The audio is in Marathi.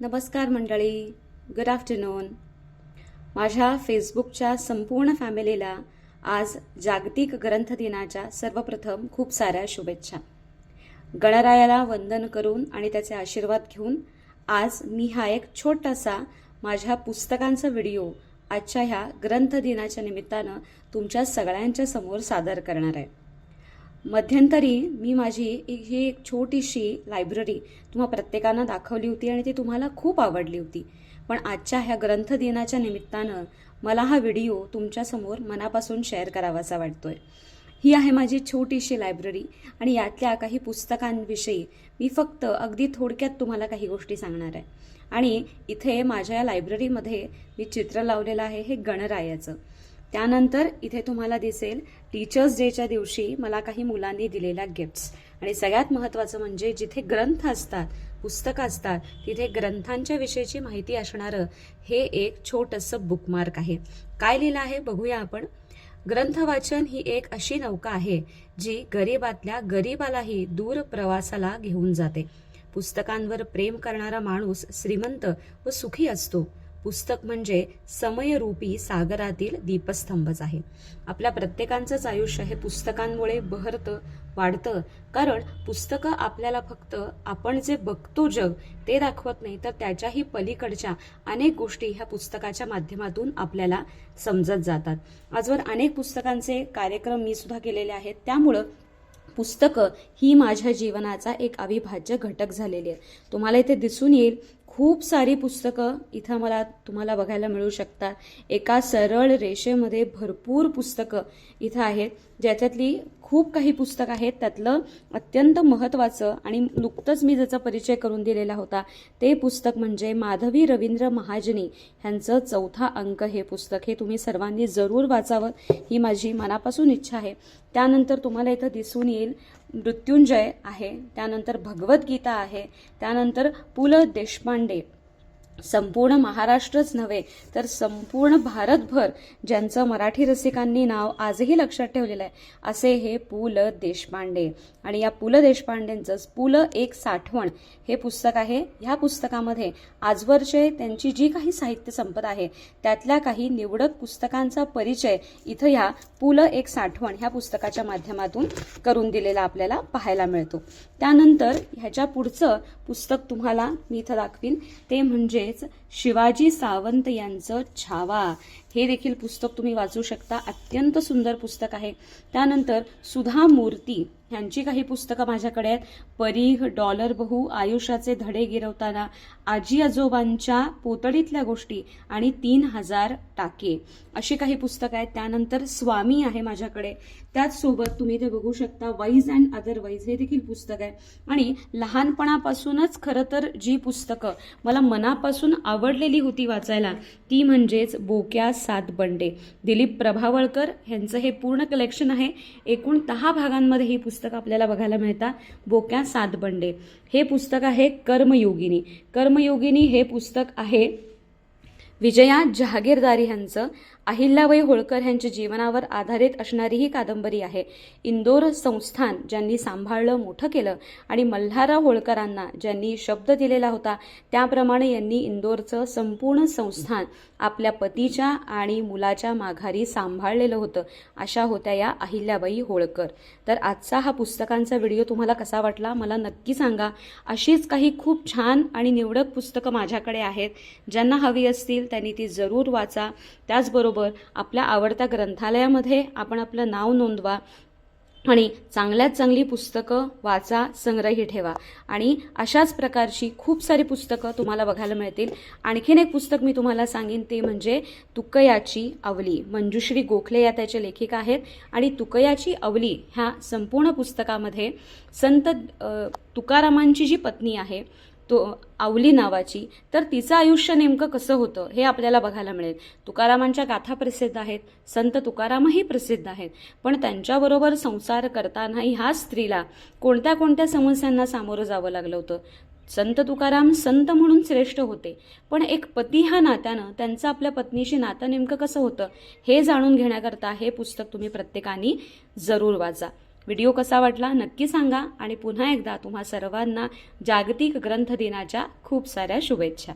नमस्कार मंडळी. गुड आफ्टरनून माझ्या फेसबुकच्या संपूर्ण फॅमिलीला आज जागतिक ग्रंथ दिनाच्या सर्वप्रथम खूप साऱ्या शुभेच्छा. गणरायाला वंदन करून आणि त्याचे आशीर्वाद घेऊन आज मी हा एक छोटासा माझ्या पुस्तकांचा व्हिडिओ आजच्या ह्या ग्रंथ दिनाच्या निमित्तानं तुमच्या सगळ्यांच्या समोर सादर करणार आहे. मध्यंतरी मी माझी ही एक छोटीशी लायब्ररी तुम्हा प्रत्येकानं दाखवली होती आणि ती तुम्हाला खूप आवडली होती. पण आजच्या ह्या ग्रंथ दिनाच्या निमित्तानं मला हा व्हिडिओ तुमच्यासमोर मनापासून शेअर करावासा वाटतोय. ही आहे माझी छोटीशी लायब्ररी आणि यातल्या काही पुस्तकांविषयी मी फक्त अगदी थोडक्यात तुम्हाला काही गोष्टी सांगणार आहे. आणि इथे माझ्या या लायब्ररीमध्ये मी चित्र लावलेलं आहे हे गणरायाचं. त्यानंतर इथे तुम्हाला दिसेल टीचर्स डेच्या दिवशी मला काही मुलांनी दिलेल्या गिफ्ट्स आणि सगळ्यात महत्त्वाचं म्हणजे जिथे ग्रंथ असतात पुस्तकं असतात तिथे ग्रंथांच्या विषयीची माहिती असणारं हे एक छोटंसं बुकमार्क आहे. काय लिहिलं आहे बघूया आपण. ग्रंथ वाचन ही एक अशी नौका आहे जी गरीबातल्या गरीबालाही दूर प्रवासाला घेऊन जाते. पुस्तकांवर प्रेम करणारा माणूस श्रीमंत व सुखी असतो. पुस्तक म्हणजे समयरूपी सागरातील दीपस्तंभच आहे. आपल्या प्रत्येकांचंच आयुष्य हे पुस्तकांमुळे बहरतं वाढतं. कारण पुस्तकं आपल्याला फक्त आपण जे बघतो जग ते दाखवत नाही तर त्याच्याही पलीकडच्या अनेक गोष्टी ह्या पुस्तकाच्या माध्यमातून आपल्याला समजत जातात. आजवर अनेक पुस्तकांचे कार्यक्रम मी सुद्धा केलेले आहेत. त्यामुळं पुस्तकं ही माझ्या जीवनाचा एक अविभाज्य घटक झालेली आहे तुम्हाला इथे दिसून येईल खूप सारी पुस्तकं इथं मला तुम्हाला बघायला मिळू शकतात. एका सरळ रेषेमध्ये भरपूर पुस्तकं इथं आहेत. ज्याच्यातली खूप काही पुस्तक आहेत त्यातलं अत्यंत महत्त्वाचं आणि नुकतंच मी ज्याचा परिचय करून दिलेला होता ते पुस्तक म्हणजे माधवी रवींद्र महाजनी ह्यांचं चौथा अंक हे पुस्तक. हे तुम्ही सर्वांनी जरूर वाचावं ही माझी मनापासून इच्छा आहे. त्यानंतर तुम्हाला इथं दिसून येईल मृत्युंजय आहे त्यानंतर भगवद्गीता आहे त्यानंतर पु ल देशपांडे. संपूर्ण महाराष्ट्रच नव्हे तर संपूर्ण भारतभर ज्यांचं मराठी रसिकांनी नाव आजही लक्षात ठेवलेलं आहे असे हे पु ल देशपांडे. आणि या पु ल देशपांडेंचंच पु ल एक साठवण हे पुस्तक आहे. ह्या पुस्तकामध्ये आजवरचे त्यांची जी काही साहित्य संपत आहे त्यातल्या काही निवडक पुस्तकांचा परिचय इथं ह्या पु ल एक साठवण ह्या पुस्तकाच्या माध्यमातून करून दिलेला आपल्याला पाहायला मिळतो. त्यानंतर ह्याच्या पुढचं पुस्तक तुम्हाला मी इथं दाखवीन. ते म्हणजे म्हणजेच शिवाजी सावंत यांचं छावा. हे देखील पुस्तक तुम्ही वाचू शकता. अत्यंत सुंदर पुस्तक आहे. त्यानंतर सुधा मूर्ती. ह्यांची काही पुस्तकं माझ्याकडे आहेत. परीघ डॉलर बहु आयुष्याचे धडे गिरवताना आजी आजोबांच्या पोतडीतल्या गोष्टी आणि तीन हजार टाके. अशी काही पुस्तकं आहेत. त्यानंतर स्वामी आहे माझ्याकडे. त्याचसोबत तुम्ही ते बघू शकता वाईज अँड अदरवाईज हे देखील पुस्तक आहे. आणि लहानपणापासूनच खरं तर जी पुस्तकं मला मनापासून आवडलेली होती वाचायला ती म्हणजेच बोक्या सात बंडे. दिलीप प्रभावळकर ह्यांचं हे पूर्ण कलेक्शन आहे. एकूण दहा भागांमध्ये ही पुस्तक पुस्तक आपल्याला बघायला मिळतात बोक्या सात बंडे हे पुस्तक आहे कर्मयोगिनी. कर्मयोगिनी हे पुस्तक आहे विजया जहागीरदारी ह्यांचं. अहिल्याबाई होळकर ह्यांच्या जीवनावर आधारित असणारी ही कादंबरी आहे. इंदोर संस्थान ज्यांनी सांभाळलं मोठं केलं आणि मल्हारराव होळकरांना ज्यांनी शब्द दिलेला होता त्याप्रमाणे यांनी इंदोरचं संपूर्ण संस्थान आपल्या पतीच्या आणि मुलाच्या माघारी सांभाळलेलं होतं अशा होत्या या अहिल्याबाई होळकर. तर आजचा हा पुस्तकांचा व्हिडिओ तुम्हाला कसा वाटला मला नक्की सांगा. अशीच काही खूप छान आणि निवडक पुस्तकं माझ्याकडे आहेत. ज्यांना हवी असतील त्यांनी ती जरूर वाचा. त्याचबरोबर आपल्या आवडत्या ग्रंथालयामध्ये आपण आपलं नाव नोंदवा आणि चांगल्यात चांगली पुस्तकं वाचा संग्रही ठेवा. आणि अशाच प्रकारची खूप सारी पुस्तकं तुम्हाला बघायला मिळतील. आणखीन एक पुस्तक मी तुम्हाला सांगेन ते म्हणजे तुकयाची अवली. मंजुश्री गोखले या त्याच्या लेखिका आहेत. आणि तुकयाची अवली ह्या संपूर्ण पुस्तकामध्ये संत तुकारामांची जी पत्नी आहे तो आवली नावाची तर तिचं आयुष्य नेमकं कसं होतं हे आपल्याला बघायला मिळेल. तुकारामांच्या गाथा प्रसिद्ध आहेत संत तुकारामही प्रसिद्ध आहेत पण त्यांच्याबरोबर संसार करतानाही ह्या स्त्रीला कोणत्या कोणत्या समस्यांना सामोरं जावं लागलं होतं? संत तुकाराम संत म्हणून श्रेष्ठ होते पण एक पती ह्या नात्यानं त्यांचं आपल्या पत्नीशी नातं नेमकं कसं होतं हे जाणून घेण्याकरता हे पुस्तक तुम्ही प्रत्येकाने जरूर वाचा. व्हिडिओ कसा वाटला नक्की सांगा आणि पुन्हा एकदा तुम्हा सर्वांना जागतिक ग्रंथ दिनाच्या खूप साऱ्या शुभेच्छा.